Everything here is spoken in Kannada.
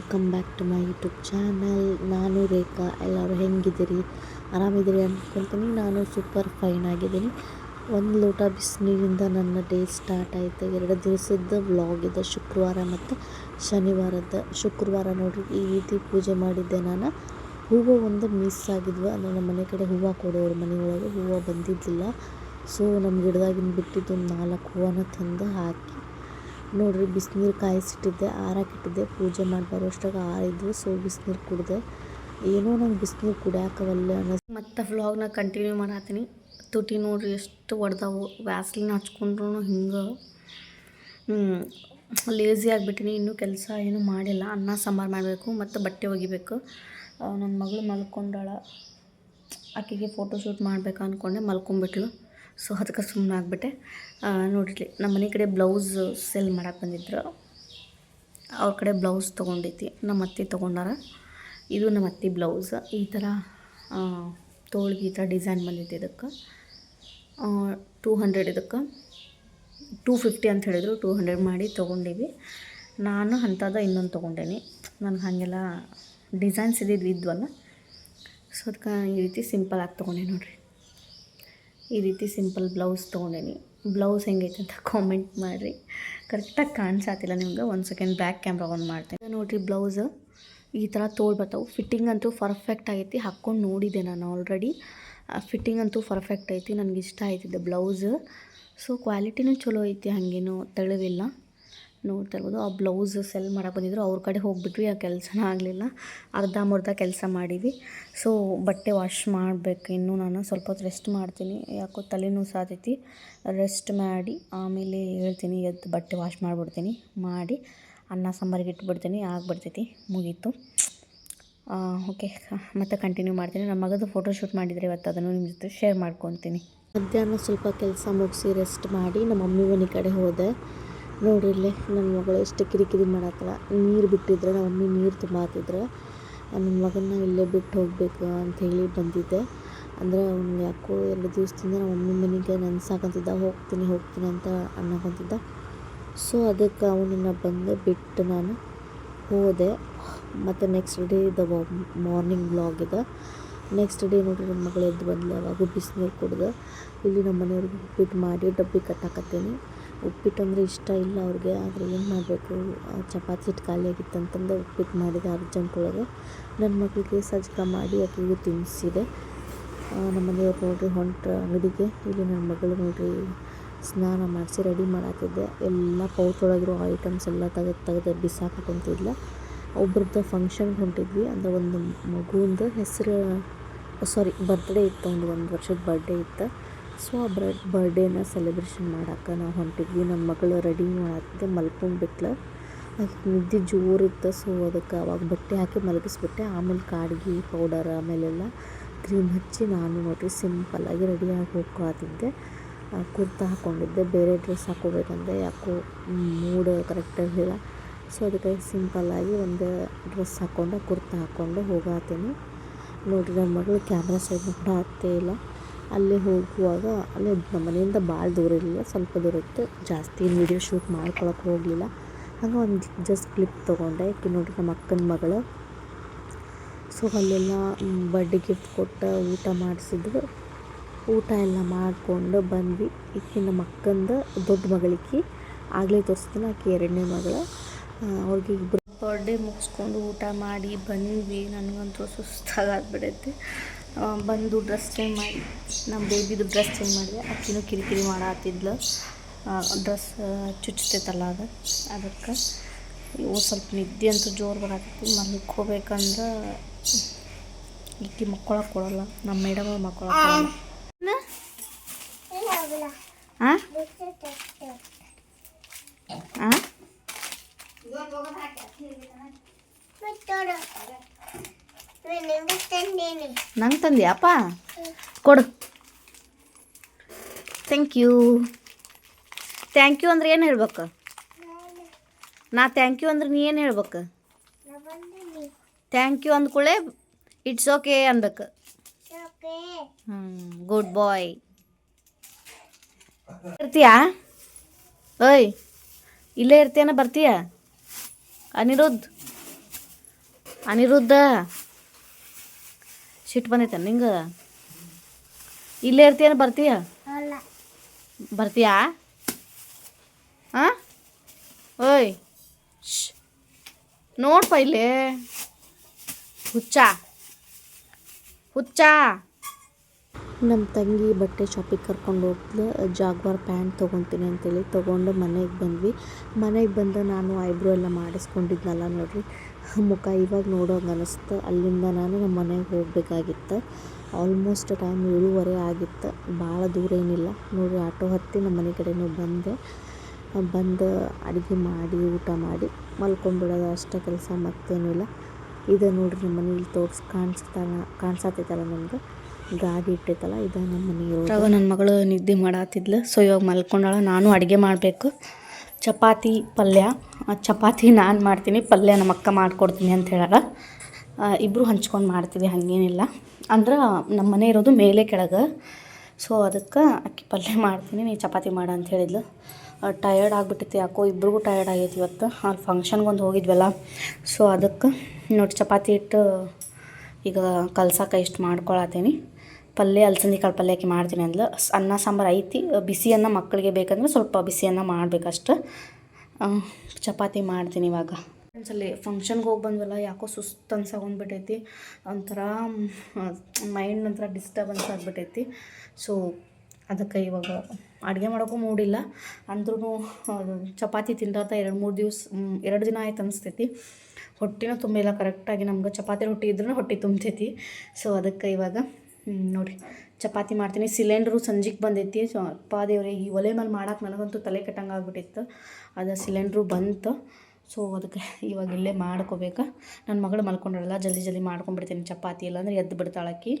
Welcome back to my YouTube channel ನಾನು ರೇಖಾ. ಎಲ್ಲರೂ ಹೆಂಗಿದ್ದೀರಿ? ಆರಾಮಿದ್ದೀರಿ ಅಂದ್ಕೊಳ್ತೀನಿ ನಾನು ಸೂಪರ್ ಫೈನ್ ಆಗಿದ್ದೀನಿ. ಒಂದು ಲೋಟ ಬಿಸಿನೀರಿಂದ ನನ್ನ ಡೇ ಸ್ಟಾರ್ಟ್ ಆಯಿತು. ಎರಡು ದಿವಸದ ವ್ಲಾಗ್ ಇದೆ. ಶುಕ್ರವಾರ ಮತ್ತು ಶನಿವಾರದ. ಶುಕ್ರವಾರ ನೋಡಿ ಈ ರೀತಿ ಪೂಜೆ ಮಾಡಿದ್ದೆ ನಾನು. ಹೂವು ಒಂದು ಮಿಸ್ ಆಗಿದ್ವು. ಅಂದರೆ ನಮ್ಮ ಮನೆ ಕಡೆ ಹೂವು ಕೊಡೋರು ಮನೆಯೊಳಗೆ ಹೂವು ಬಂದಿದ್ದಿಲ್ಲ. ಸೊ ನಮ್ಮ ಗಿಡದಾಗಿನ ಬಿಟ್ಟಿದ್ದು ನಾಲ್ಕು ಹೂವನ್ನ ತಂದು ಹಾಕಿ ನೋಡ್ರಿ, ಬಿಸಿನೀರು ಕಾಯಿಸಿಟ್ಟಿದ್ದೆ, ಆರಾಕಿಟ್ಟಿದ್ದೆ, ಪೂಜೆ ಮಾಡಿ ಬರೋಷ್ಟಾಗ ಆರಿದ್ವು ಸೊ ಬಿಸಿನೀರು ಕುಡಿದೆ. ಏನೋ ನಂಗೆ ಬಿಸಿನೀರು ಕುಡಿಯಾಕವಲ್ಲ ಅನ್ನಿಸ್ ಮತ್ತು ವ್ಲಾಗ್ನ ಕಂಟಿನ್ಯೂ ಮಾಡತ್ತೀನಿ ತುಟಿ ನೋಡ್ರಿ ಎಷ್ಟು ಒಡ್ದಾವು ವ್ಯಾಸ್ಲಿನ ಹಚ್ಕೊಂಡ್ರು ಹಿಂಗೆ. ಲೇಝಿ ಆಗಿಬಿಟ್ಟಿನಿ, ಇನ್ನೂ ಕೆಲಸ ಏನೂ ಮಾಡಿಲ್ಲ. ಅನ್ನ, ಸಾಂಬಾರು ಮಾಡಬೇಕು, ಮತ್ತು ಬಟ್ಟೆ ಒಗಿಬೇಕು. ನನ್ನ ಮಗಳು ಮಲ್ಕೊಂಡಾಳ. ಆಕೆಗೆ ಫೋಟೋಶೂಟ್ ಮಾಡ್ಬೇಕು ಅಂದ್ಕೊಂಡೆ ಮಲ್ಕೊಂಬಿಟ್ಲು. ಸೊ ಅದಕ್ಕೆ ಸುಮ್ಮನೆ ಆಗಿಬಿಟ್ಟೆ. ನೋಡಿರಿ ನಮ್ಮ ಮನೆ ಕಡೆ ಬ್ಲೌಸ್ ಸೆಲ್ ಮಾಡಕ್ಕೆ ಬಂದಿದ್ರು. ಅವ್ರ ಕಡೆ ಬ್ಲೌಸ್ ತೊಗೊಂಡೈತಿ ನಮ್ಮ ಅತ್ತೆ ತೊಗೊಂಡಾರ. ಇದು ನಮ್ಮ ಅತ್ತೆ ಬ್ಲೌಸ್. ಈ ಥರ ತೋಳಿಗೆ ಈ ಥರ ಡಿಸೈನ್ ಬಂದಿತ್ತು ಇದಕ್ಕೆ. ಟೂ ಹಂಡ್ರೆಡ್ ಇದಕ್ಕೆ. ಟೂ ಫಿಫ್ಟಿ ಅಂತ ಹೇಳಿದರು. ಟೂ ಹಂಡ್ರೆಡ್ ಮಾಡಿ ತೊಗೊಂಡಿವಿ ನಾನು ಅಂಥದ್ದು ಇನ್ನೊಂದು ತೊಗೊಂಡೇನಿ. ನನಗೆ ಹಾಗೆಲ್ಲ ಡಿಸೈನ್ಸ್ ಇದ್ದಿದ್ದು ಇದ್ವಲ್ಲ ಸೊ ಅದಕ್ಕೆ ಈ ರೀತಿ ಸಿಂಪಲ್ ಆಗಿ ತೊಗೊಂಡೆ ನೋಡಿರಿ. ಈ ರೀತಿ ಸಿಂಪಲ್ ಬ್ಲೌಸ್ ತೊಗೊಂಡೇನಿ. ಬ್ಲೌಸ್ ಹೆಂಗೈತೆ ಅಂತ ಕಾಮೆಂಟ್ ಮಾಡಿರಿ. ಕರೆಕ್ಟಾಗಿ ಕಾಣಿಸಾತಿಲ್ಲ ನಿಮ್ಗೆ. ಒಂದು ಸೆಕೆಂಡ್ ಬ್ಯಾಕ್ ಕ್ಯಾಮ್ರಾ ಆನ್ ಮಾಡ್ತೀನಿ. ನೋಡಿರಿ ಬ್ಲೌಸ್ ಈ ಥರ ತೋಳ್ ಬರ್ತಾವೆ. ಫಿಟ್ಟಿಂಗ್ ಅಂತೂ ಪರ್ಫೆಕ್ಟ್ ಆಗೈತಿ. ಹಾಕ್ಕೊಂಡು ನೋಡಿದ್ದೆ ನಾನು ಆಲ್ರೆಡಿ ಫಿಟ್ಟಿಂಗ್ ಅಂತೂ ಪರ್ಫೆಕ್ಟ್ ಐತಿ. ನನಗೆ ಇಷ್ಟ ಆಯ್ತಿದೆ ಬ್ಲೌಸ್. ಸೊ ಕ್ವಾಲಿಟಿನೂ ಚಲೋ ಐತಿ, ಹಾಗೇನು ತೆಳುವಿಲ್ಲ. ನೋಡ್ತಾ ಇರ್ಬೋದು. ಆ ಬ್ಲೌಸ್ ಸೆಲ್ ಮಾಡಕ್ಕೆ ಬಂದಿದ್ದರು ಅವ್ರ ಕಡೆ ಹೋಗಿಬಿಟ್ವಿ. ಆ ಕೆಲಸನ ಆಗಲಿಲ್ಲ. ಅರ್ಧಂಬರ್ಧ ಕೆಲಸ ಮಾಡೀವಿ ಸೊ ಬಟ್ಟೆ ವಾಶ್ ಮಾಡಬೇಕು. ಇನ್ನೂ ನಾನು ಸ್ವಲ್ಪ ಹೊತ್ತು ರೆಸ್ಟ್ ಮಾಡ್ತೀನಿ. ಯಾಕೋ ತಲೆನೂ ಸಾತೈತಿ. ರೆಸ್ಟ್ ಮಾಡಿ, ಆಮೇಲೆ ಹೇಳ್ತೀನಿ. ಎದ್ದು ಬಟ್ಟೆ ವಾಶ್ ಮಾಡಿಬಿಡ್ತೀನಿ. ಮಾಡಿ, ಅನ್ನ ಸಾಂಬಾರಿಗೆ ಇಟ್ಬಿಡ್ತೀನಿ. ಆಗಿಬಿಡ್ತೈತಿ. ಮುಗೀತು. ಓಕೆ ಮತ್ತೆ ಕಂಟಿನ್ಯೂ ಮಾಡ್ತೀನಿ. ನಮ್ಮ ಮಗದು ಫೋಟೋಶೂಟ್ ಮಾಡಿದರೆ ಇವತ್ತು ಅದನ್ನು ನಿಮ್ಮ ಜೊತೆ ಶೇರ್ ಮಾಡ್ಕೊತೀನಿ. ಮಧ್ಯಾಹ್ನ ಸ್ವಲ್ಪ ಕೆಲಸ ಮುಗಿಸಿ ರೆಸ್ಟ್ ಮಾಡಿ, ನಮ್ಮ ಮಮ್ಮಿ ಮನೆ ಕಡೆ ಹೋದೆ. ನೋಡಿರ್ಲಿ ನನ್ನ ಮಗಳು ಎಷ್ಟು ಕಿರಿಕಿರಿ ಮಾಡತ್ತಲ್ಲ ನೀರು ಬಿಟ್ಟಿದ್ರೆ ನಮ್ಮ ಮಮ್ಮಿ ನೀರು ತುಂಬಾತಿದ್ರು ನನ್ನ ಮಗನ್ನ ಇಲ್ಲೇ ಬಿಟ್ಟು ಹೋಗಬೇಕು ಅಂತ ಹೇಳಿ ಬಂದಿದ್ದೆ. ಅಂದರೆ ಅವ್ನು ಯಾಕೋ ಎರಡು ದಿವಸದಿಂದ ನಮ್ಮ ಮಮ್ಮಿ ಮನೆಗೆ ನೆನ್ಸಾಕಂತಿದ್ದ ಹೋಗ್ತೀನಿ ಹೋಗ್ತೀನಿ ಅಂತ ಅನ್ನಕಂತಿದ್ದ ಸೊ ಅದಕ್ಕೆ ಅವನನ್ನು ಬಂದು ಬಿಟ್ಟು ನಾನು ಹೋದೆ. ಮತ್ತು next day the morning blog ಇದೆ. ನೆಕ್ಸ್ಟ್ ಡೇ ನೋಡಿರಿ ನನ್ನ ಮಗಳು ಎದ್ದು ಬಂದಳು ಯಾವಾಗೂ ಬಿಸಿನೀರು ಕುಡ್ದು. ಇಲ್ಲಿ ನಮ್ಮ ಮನೆಯವ್ರಿಗೆ ಉಪ್ಪಿಟ್ಟು ಮಾಡಿ ಡಬ್ಬಿ ಕಟ್ಟಾಕತ್ತೀನಿ. ಉಪ್ಪಿಟ್ಟು ಅಂದರೆ ಇಷ್ಟ ಇಲ್ಲ ಅವ್ರಿಗೆ, ಆದರೆ ಏನು ಮಾಡಬೇಕು? ಚಪಾತಿ ಹಿಟ್ಟು ಖಾಲಿಯಾಗಿತ್ತು ಅಂತಂದು ಉಪ್ಪಿಟ್ಟು ಮಾಡಿದೆ ಅರ್ಜೆಂಟ್ ಒಳಗೆ. ನನ್ನ ಮಗಳಿಗೆ ಸಜ್ಜಕ ಮಾಡಿ ಆಕೆಗೂ ತಿನ್ನಿಸಿದೆ ನಮ್ಮ ಮನೆಯವ್ರು ನೋಡ್ರಿ ಹೊಂಟ್ರ ಅಂಗಡಿಗೆ. ಇಲ್ಲಿ ನನ್ನ ಮಗಳು ನೋಡಿರಿ ಸ್ನಾನ ಮಾಡಿಸಿ ರೆಡಿ ಮಾಡಾತಿದ್ದೆ ಎಲ್ಲ ಪೌಚ್ ಒಳಗಿರೋ ಐಟಮ್ಸ್ ಎಲ್ಲ ತೆಗೆದು ತೆಗೆದು ಬಿಸಾಕಕೊಂತಿದ್ಲ ಒಬ್ರದ್ದು ಫಂಕ್ಷನ್ಗೆ ಹೊಂಟಿದ್ವಿ. ಅಂದರೆ ಒಂದು ಮಗುವಿಂದು ಹೆಸರು ಸಾರಿ ಬರ್ತ್ಡೇ ಇತ್ತು. ಒಂದು ಒಂದು ವರ್ಷದ ಬರ್ಡೇ ಇತ್ತು. ಸೊ ಆ ಬ್ರಡ್ ಬರ್ಡೇನ ಸೆಲೆಬ್ರೇಷನ್ ಮಾಡಕ್ಕೆ ನಾವು ಹೊಂಟಿದ್ವಿ. ನಮ್ಮ ಮಗಳು ರೆಡಿ ಮಾಡತ್ತೆ ಮಲ್ಕೊಂಡ್ಬಿಟ್ಲು. ಅದಕ್ಕೆ ನಿದ್ದೆ ಜೋರಿತ್ತು. ಸೊ ಅದಕ್ಕೆ ಅವಾಗ ಬಟ್ಟೆ ಹಾಕಿ ಮಲಗಿಸ್ಬಿಟ್ಟೆ. ಆಮೇಲೆ ಕಾಡ್ಗಿ ಪೌಡರ್ ಆಮೇಲೆಲ್ಲ ಕ್ರೀಮ್ ಹಚ್ಚಿ ನಾನು ನೋಡ್ರಿ ಸಿಂಪಲ್ಲಾಗಿ ರೆಡಿಯಾಗಿ ಹೋಗ್ಕೊಳತಿದ್ದೆ ಕುರ್ತಾ ಹಾಕ್ಕೊಂಡಿದ್ದೆ ಬೇರೆ ಡ್ರೆಸ್ ಹಾಕ್ಕೋಬೇಕಂದ್ರೆ ಯಾಕೋ ಮೂಡ್ ಕರೆಕ್ಟಾಗಿಲ್ಲ ಸೊ ಅದಕ್ಕೆ ಸಿಂಪಲ್ಲಾಗಿ ಒಂದು ಡ್ರೆಸ್ ಹಾಕ್ಕೊಂಡು ಕುರ್ತಾ ಹಾಕ್ಕೊಂಡು ಹೋಗತ್ತೀನಿ ನೋಡಿರಿ ನಮ್ಮ ಮಗಳು ಕ್ಯಾಮ್ರಾ ಸೈಡ್ ಕೂಡ ಹತ್ತೇ ಇಲ್ಲ. ಅಲ್ಲೇ ಹೋಗುವಾಗ, ಅಲ್ಲೇ ನಮ್ಮ ಮನೆಯಿಂದ ಭಾಳ ದೂರ ಇರಲಿಲ್ಲ. ಸ್ವಲ್ಪ ದೂರ ಇತ್ತು. ಜಾಸ್ತಿ ವೀಡಿಯೋ ಶೂಟ್ ಮಾಡ್ಕೊಳಕ್ಕೆ ಹೋಗಲಿಲ್ಲ. ಹಂಗೆ ಒಂದು ಜಸ್ಟ್ ಕ್ಲಿಪ್ ತೊಗೊಂಡೆ. ಯಾಕೆ ನೋಡಿ ನಮ್ಮ ಅಕ್ಕನ ಮಗಳು. ಸೊ ಅಲ್ಲೆಲ್ಲ ಬರ್ಡೇ ಗಿಫ್ಟ್ ಕೊಟ್ಟು ಊಟ ಮಾಡಿಸಿದ್ರು. ಊಟ ಎಲ್ಲ ಮಾಡಿಕೊಂಡು ಬಂದ್ವಿ. ಈಕೆ ನಮ್ಮ ಅಕ್ಕಂದು ದೊಡ್ಡ ಮಗಳಿಗೆ ಆಗಲೇ ತೋರಿಸ್ತೀನಿ ಆಕೆ ಎರಡನೇ ಮಗಳು. ಅವ್ರಿಗೆ ಇಬ್ಬರು ಬರ್ಡೇ ಮುಗಿಸ್ಕೊಂಡು ಊಟ ಮಾಡಿ ಬಂದ್ವಿ. ನನಗಂತೂ ಸುಸ್ತಾಗಾಗ್ಬಿಡೈತೆ ಬಂದು ಡ್ರೆಸ್ ಚೇಂಜ್ ಮಾಡಿ ನಮ್ಮ ಬೇಬಿದು ಡ್ರೆಸ್ ಚೇಂಜ್ ಮಾಡಿದೆ? ಅಕ್ಕಿನೂ ಕಿರಿಕಿರಿ ಮಾಡತ್ತಿದ್ಲು ಡ್ರೆಸ್ ಚುಚ್ಚತೈತಲ್ಲ ಅದು. ಅದಕ್ಕೆ ಇವು ಸ್ವಲ್ಪ ನಿದ್ದೆ ಅಂತೂ ಜೋರು ಬರತ್ತೈತಿ ಮಲ್ಕೋಬೇಕಂದ್ರೆ ಈಕಿ ಮಕ್ಕೊಳಕ್ಕೆ ಕೊಡಲ್ಲ. ನಮ್ಮ ಮೇಡಮ್ ಹಾಂ ಹಾಂ ನಂಗೆ ತಂದಿಯಪ್ಪ ಕೊಡು. ಥ್ಯಾಂಕ್ ಯು ಥ್ಯಾಂಕ್ ಯು ಅಂದ್ರೆ ಏನು ಹೇಳ್ಬೇಕು? ನಾ ಥ್ಯಾಂಕ್ ಯು ಅಂದ್ರೆ ನೀ ಏನು ಹೇಳ್ಬೇಕು? ಥ್ಯಾಂಕ್ ಯು ಅಂದ್ಕೂಳೆ ಇಟ್ಸ್ ಓಕೆ ಅನ್ಬೇಕು ಹ್ಞೂ ಗುಡ್ ಬಾಯ್ ಇರ್ತೀಯಾ ಓಯ್, ಇಲ್ಲೇ ಇರ್ತೀಯನ ಬರ್ತೀಯ? ಅನಿರುದ್ಧ. ಅನಿರುದ್ಧ. ಸಿಟ್ಟು ಬಂದೈತೆ ನಿಂಗೆ? ಇಲ್ಲೇ ಇರ್ತೀಯನ ಬರ್ತೀಯ? ಬರ್ತೀಯಾ? ಹಾಂ ಓಯ್ ಶ್ ನೋಡ್ಪ ಇಲ್ಲಿ. ಹುಚ್ಚ. ಹುಚ್ಚ. ನಮ್ಮ ತಂಗಿ ಬಟ್ಟೆ ಶಾಪಿಗೆ ಕರ್ಕೊಂಡು ಹೋಗ್ಲು. ಜಾಗ್ವಾರ್ ಪ್ಯಾಂಟ್ ತೊಗೊತೀನಿ ಅಂತೇಳಿ ತೊಗೊಂಡು ಮನೆಗೆ ಬಂದ್ವಿ. ಮನೆಗೆ ಬಂದು ನಾನು ಐಬ್ರೋ ಎಲ್ಲ ಮಾಡಿಸ್ಕೊಂಡಿದ್ನಲ್ಲ ನೋಡಿರಿ. ಮುಖ ಇವಾಗ ನೋಡೋಂಗೆ ಅನಿಸ್ತು. ಅಲ್ಲಿಂದ ನಾನು ನಮ್ಮ ಮನೆಗೆ ಹೋಗ್ಬೇಕಾಗಿತ್ತು. ಆಲ್ಮೋಸ್ಟ್ ಟೈಮ್ ಏಳುವರೆ ಆಗಿತ್ತು. ಭಾಳ ದೂರ ಏನಿಲ್ಲ. ನೋಡಿ, ಆಟೋ ಹತ್ತಿ ನಮ್ಮ ಮನೆ ಕಡೆನೂ ಬಂದೆ. ಬಂದು ಅಡುಗೆ ಮಾಡಿ, ಊಟ ಮಾಡಿ. ಮಲ್ಕೊಂಡ್ಬಿಡೋದು ಅಷ್ಟೇ ಕೆಲಸ ಮತ್ತೇನಿಲ್ಲ ಇದು ನೋಡಿರಿ ನಮ್ಮ ಮನೇಲಿ ತೋರ್ಸಿ, ಕಾಣಿಸ್ತಾನ, ಕಾಣಿಸತ್ತೈತಲ್ಲ ನಮ್ಗೆ ಗಾಡಿ ಇಟ್ಟೈತಲ್ಲ ಇದು ನಮ್ಮ ಮನೆ ಇವಾಗ ನನ್ನ ಮಗಳು ನಿದ್ದೆ ಮಾಡತ್ತಿದ್ಲು ಸೊ ಇವಾಗ ಮಲ್ಕೊಂಡಾಳ. ನಾನು ಅಡುಗೆ ಮಾಡಬೇಕು. ಚಪಾತಿ ಪಲ್ಯ. ಚಪಾತಿ ನಾನು ಮಾಡ್ತೀನಿ. ಪಲ್ಯ ನಮ್ಮ ಅಕ್ಕ ಮಾಡಿಕೊಡ್ತೀನಿ ಅಂತ ಹೇಳಾರ. ಇಬ್ಬರು ಹಂಚ್ಕೊಂಡು ಮಾಡ್ತೀವಿ, ಹಾಗೇನಿಲ್ಲ. ಅಂದ್ರೆ ನಮ್ಮ ಮನೆ ಇರೋದು ಮೇಲೆ ಕೆಳಗೆ. ಸೊ ಅದಕ್ಕೆ ಅಕ್ಕಿ ಪಲ್ಯ ಮಾಡ್ತೀನಿ, ನೀ ಚಪಾತಿ ಮಾಡು ಅಂತ ಹೇಳಿದ್ಲು. ಟಯರ್ಡ್ ಆಗಿಬಿಟ್ಟೈತಿ ಯಾಕೋ, ಇಬ್ರಿಗೂ ಟಯರ್ಡ್ ಆಗೈತಿ ಇವತ್ತು. ಅಲ್ಲಿ ಫಂಕ್ಷನ್ಗೆ ಒಂದು ಹೋಗಿದ್ವಲ್ಲ. ಸೊ ಅದಕ್ಕೆ ನೋಡಿ ಚಪಾತಿ ಇಟ್ಟು ಈಗ ಕಲ್ಸಕ್ಕೆ ಇಷ್ಟು ಮಾಡ್ಕೊಳತ್ತೀನಿ. ಪಲ್ಯ ಅಲಸಂದಿ ಕಾಳು ಪಲ್ಯ ಹಾಕಿ ಮಾಡ್ತೀನಿ ಅಂದ್ಲು. ಅನ್ನ, ಸಾಂಬಾರು ಐತಿ. ಬಿಸಿಯನ್ನು ಮಕ್ಕಳಿಗೆ ಬೇಕಂದ್ರೆ ಸ್ವಲ್ಪ ಬಿಸಿಯನ್ನು ಮಾಡಬೇಕಷ್ಟು. ಚಪಾತಿ ಮಾಡ್ತೀನಿ ಇವಾಗ. ಒಂದ್ಸಲಿ ಫಂಕ್ಷನ್ಗೆ ಹೋಗಿ ಬಂದ್ವಲ್ಲ, ಯಾಕೋ ಸುಸ್ತು ಅನ್ಸಾಗೊಂಡ್ಬಿಟ್ಟೈತಿ ಒಂಥರ ಮೈಂಡ್ ಒಂಥರ ಡಿಸ್ಟರ್ಬೆನ್ಸ್ ಆಗಿಬಿಟ್ಟೈತಿ. ಸೊ ಅದಕ್ಕೆ ಇವಾಗ ಅಡುಗೆ ಮಾಡೋಕ್ಕೂ ಮೂಡಿಲ್ಲ. ಅಂದ್ರೂ ಚಪಾತಿ ತಿಂದಾತ ಎರಡು ಮೂರು ದಿವಸ ಎರಡು ದಿನ ಆಯ್ತು ಅನಿಸ್ತೈತಿ. ಹೊಟ್ಟೆನೂ ತುಂಬಿಲ್ಲ ಕರೆಕ್ಟಾಗಿ ನಮ್ಗೆ ಚಪಾತಿ ರೊಟ್ಟಿ ಇದ್ರೂ ಹೊಟ್ಟೆ ತುಂಬ್ತೈತಿ. ಸೊ ಅದಕ್ಕೆ ಇವಾಗ ನೋಡಿ ಚಪಾತಿ ಮಾಡ್ತೀನಿ. ಸಿಲಿಂಡ್ರು ಸಂಜೆಗೆ ಬಂದೈತಿ. ಸೊ ಅಪ್ಪ ದೇವ್ರಿಗೆ ಈ ಒಲೆ ಮೇಲೆ ಮಾಡೋಕೆ ನನಗಂತೂ ತಲೆ ಕೆಟ್ಟಂಗೆ ಆಗ್ಬಿಟ್ಟಿತ್ತು. ಅದು ಸಿಲಿಂಡ್ರು ಬಂತು. ಸೊ ಅದಕ್ಕೆ ಇವಾಗ ಇಲ್ಲೇ ಮಾಡ್ಕೋಬೇಕು? ನನ್ನ ಮಗಳು ಮಲ್ಕೊಂಡಳಲ್ಲ ಜಲ್ದಿ ಜಲ್ದಿ ಮಾಡ್ಕೊಂಡ್ಬಿಡ್ತೀನಿ, ಚಪಾತಿ ಇಲ್ಲಾಂದ್ರೆ ಎದ್ದು ಬಿಡ್ತಾಳಕ್ಕಿ